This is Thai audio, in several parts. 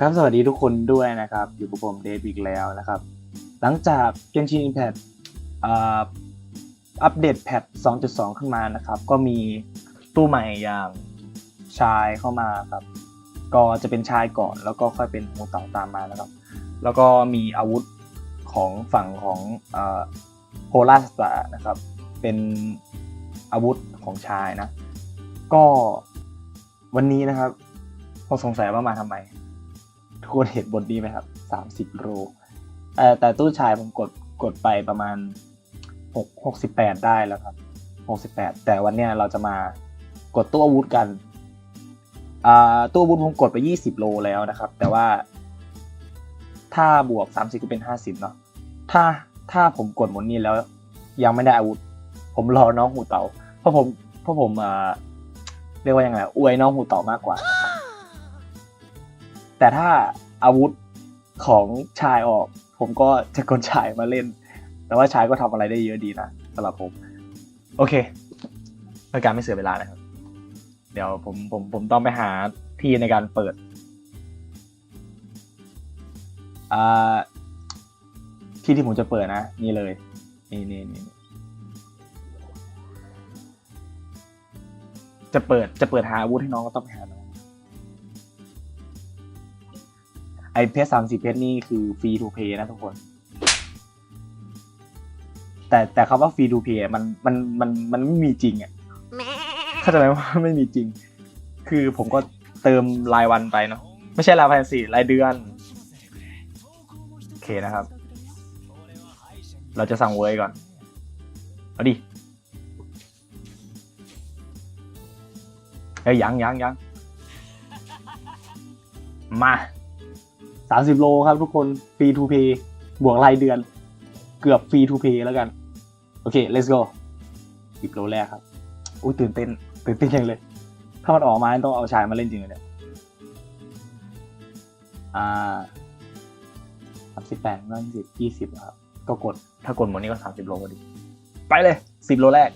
ครับสวัสดีทุกคนด้วยนะครับ อยู่กับผมเดฟอีกแล้วนะครับ หลังจาก Genshin Impact อัปเดตแพท 2.2 ขึ้นมานะครับ ก็มีตู้ใหม่อย่างชายเข้ามาครับ ก็จะเป็นชายก่อนแล้วก็ค่อยเป็นหูเต่าตามมานะครับ แล้วก็มีอาวุธของฝั่งของโพลาสตานะครับ เป็นอาวุธของชายนะ ก็วันนี้นะครับผมสงสัยว่ามาทำไมุกคนเห็นบทนี้ไหมครับสามสิบโลแต่แต่ตู้ชายผมกดกดไปประมาณหกหกสิบแปดได้แล้วครับหกสิบแปดแต่วันเนี้ยเราจะมากดตู้อาวุธกันอ่าตู้อาวุธผมกดไปยี่สิบโลแล้วนะครับ แต่ว่า ถ้าบวกสามสิบก็เป็นห้าสิบเนาะถ้าถ้าผมกดหมดนี้แล้ว ยังไม่ได้อาวุธ ผมรอน้องหูเต่าเพราะผมเพราะผมอ่าเรียกว่ายังไงอวยน้องหูเต่ามากกว่า แต่ถ้า อาวุธของชายออก ผมก็จะกดชายมาเล่น แต่ว่าชายก็ทำอะไรได้เยอะดีนะสำหรับผม โอเคเพื่อการไม่เสียเวลานะครับ เดี๋ยวผมผมผมต้องไปหาที่ในการเปิดอ่าที่ที่ผมจะเปิดนะ นี่เลย นี่นี่นี่จะเปิดจะเปิดหาอาวุธให้น้องก็ต้องไปหาน้อง เพจสามสิบเพจนี่คือฟรีทูเพย์นะทุกคน แต่แต่คำว่าฟรีทูเพย์มันมันมันมันไม่มีจริงอะเข้าใจไหมว่าไม่มีจริง คือผมก็เติมรายวันไปเนาะไม่ใช่รายวันสี่รายเดือนโอเคนะครับ เราจะสั่งเวยก่อนเอาดิเอ้ยยังยังยังมา สามสิบโลครับทุกคนฟรีทูเพย์บวกรายเดือน เกือบฟรีทูเพย์แล้วกัน โอเค let's go สิบโลแรกครับอุ้ยตื่นเต้นตื่นเต้นยังเลย ถ้ามันออกมาต้องเอาชายมาเล่นจริงเลยเนี่ยอ่าสามสิบแปดยี่สิบยี่สิบนะครับ ก็กด ถ้ากดหมดนี้ก็สามสิบโลพอดี ไปเลยสิบโลแรก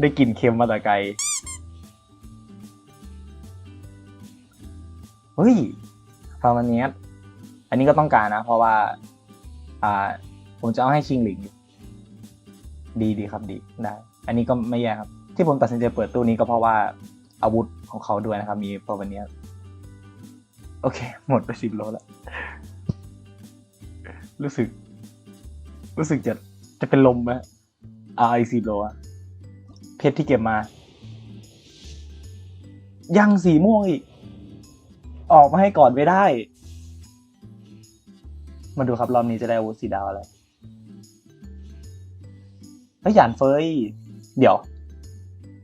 ได้กลิ่นเค็มมาแต่ไกล เฮ้ยฟาร์มาเนียสอันนี้ก็ต้องการนะ เพราะว่า อ่า ผมจะเอาให้ชิงหลิง ดีดีครับดีได้ อันนี้ก็ไม่แย่ครับ ที่ผมตัดสินใจเปิดตู้นี้ก็เพราะว่าอาวุธของเขาด้วยนะครับ มีฟาร์มาเนียสโอเค หมดไปสิบโลแล้ว รู้สึก รู้สึกจะจะเป็นลมไหมอ่าอีสิบโลอะ เพชรที่เก็บมา ยังสีม่วงอีก ออกมาให้ก่อนไม่ได้ มาดูครับรอบนี้จะได้อาวุธสีดาวอะไรแล้วหยานเฟยเดี๋ยว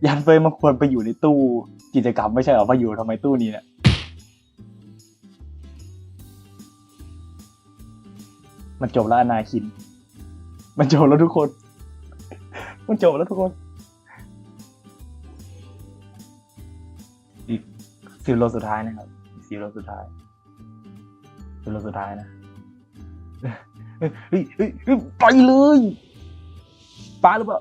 หยานเฟยมันควรไปอยู่ในตู้กิจกรรมไม่ใช่หรอมาอยู่ทำไมตู้นี้เนี่ยมันจบแล้วอนาคิน มันจบแล้วทุกคน มันจบแล้วทุกคน สิบโลสุดท้ายนะครับสิบโลสุดท้ายสิบโลสุดท้ายนะเฮ้ยเฮ้ยเฮ้ยเฮ้ยไปเลยปาหรือเปล่า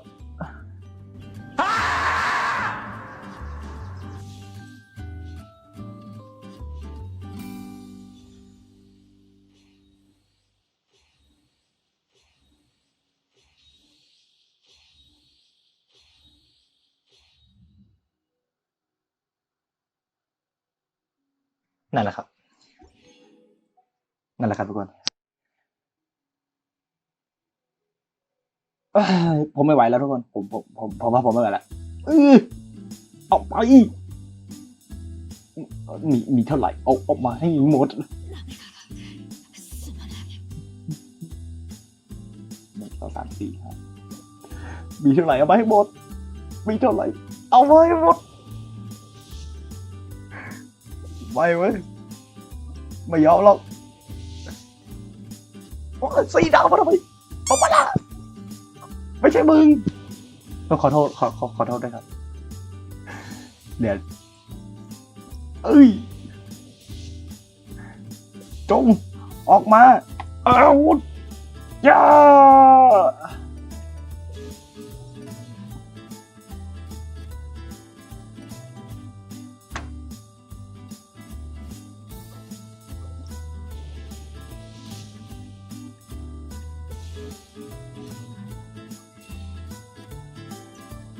นั่นแหละครับ นั่นแหละครับทุกคนผมไม่ไหวแล้วทุกคน ผมผมผมผมว่าผมไม่ไหวแล้วเออเอาไปมีมีเท่าไหร่เอาออกมาให้หมดหนึ่งสองสามสี่ห้ามีเท่าไหร่เอามาให้หมด มีเท่าไหร่ เอามาให้หมดไม่เว้ย ไม่ยอมหรอกโอ้ยสีดาวมาทำไมเอามาละไม่ใช่มึงต้องขอโทษขอขอขอโทษด้วยครับ เดี๋ยว เอ้ย จง ออกมาอาวุธย่า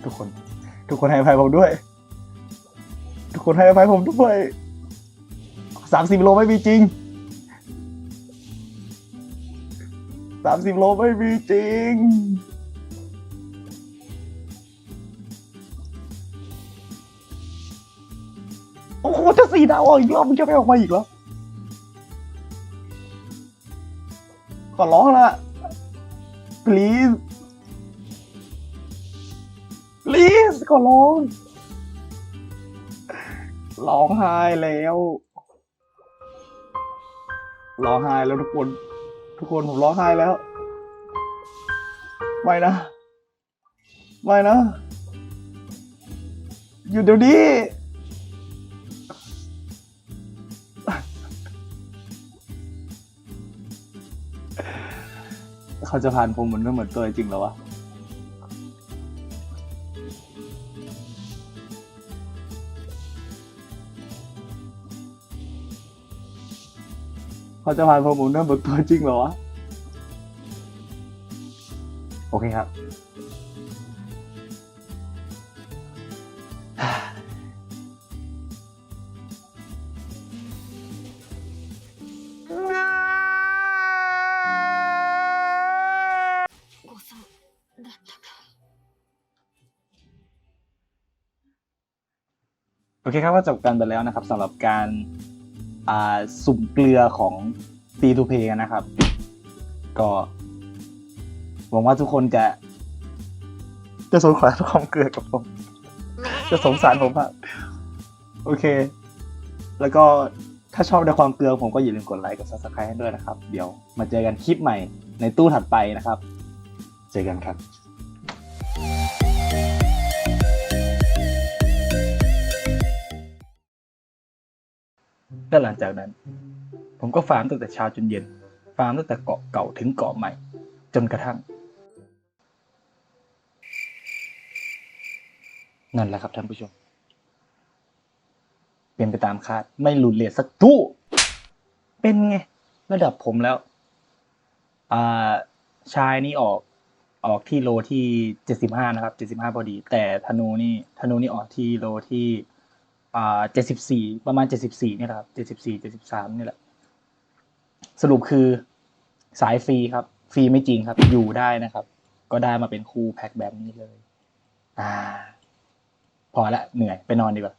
ทุกคน ทุกคนให้อภัยผมด้วย ทุกคนให้อภัยผมด้วยสามสิบโลไม่มีจริงสามสิบโลไม่มีจริงโอ้โหจะสี่ดาวอีกรอบมึงจะไม่ออกมาอีกเหรอขอร้องละ please ขอร้อง ร้องไห้แล้ว ร้องไห้แล้วทุกคน ทุกคนผมร้องไห้แล้ว ไม่นะ ไม่นะ อยู่เดี๋ยวนี้เขาจะผ่านผมเหมือนไม่เหมือนตัวจริงแล้ววะ เขาจะผ่านผมเหมือนไม่เหมือนตัวจริงเหรอวะ โอเคครับ 誤算だったか โอเคครับก็จบกันไปแล้วนะครับสำหรับการอ่า สุ่มเกลือของ P2P กันนะครับ ก็หวังว่าทุกคนจะ จะสงสารความเกลือกับผม จะสงสารผมอะโอเค แล้วก็ถ้าชอบในความเกลือผมก็อย่าลืมกดไลค์กด subscribe ให้ด้วยนะครับ เดี๋ยวมาเจอกันคลิปใหม่ในตู้ถัดไปนะครับ เจอกันครับ และหลังจากนั้น ผมก็ฟาร์มตั้งแต่เช้าจนเย็น ฟาร์มตั้งแต่เกาะเก่าถึงเกาะใหม่ จนกระทั่ง นั่นแหละครับท่านผู้ชม เป็นไปตามคาด ไม่หลุดเลทสักตู้เป็นไง ระดับผมแล้ว อ่าชายนี่ออกออกที่โลที่เจ็ดสิบห้านะครับเจ็ดสิบห้าพอดี แต่ธนูนี่ธนูนี่ออกที่โลที่ อ่าเจ็ดสิบสี่ประมาณเจ็ดสิบสี่นี่แหละครับเจ็ดสิบสี่เจ็ดสิบสามนี่แหละ สรุปคือสายฟรีครับ ฟรีไม่จริงครับ อยู่ได้นะครับ ก็ได้มาเป็นคู่แพ็คแบบนี้เลย อ่า พอละเหนื่อยไปนอนดีกว่า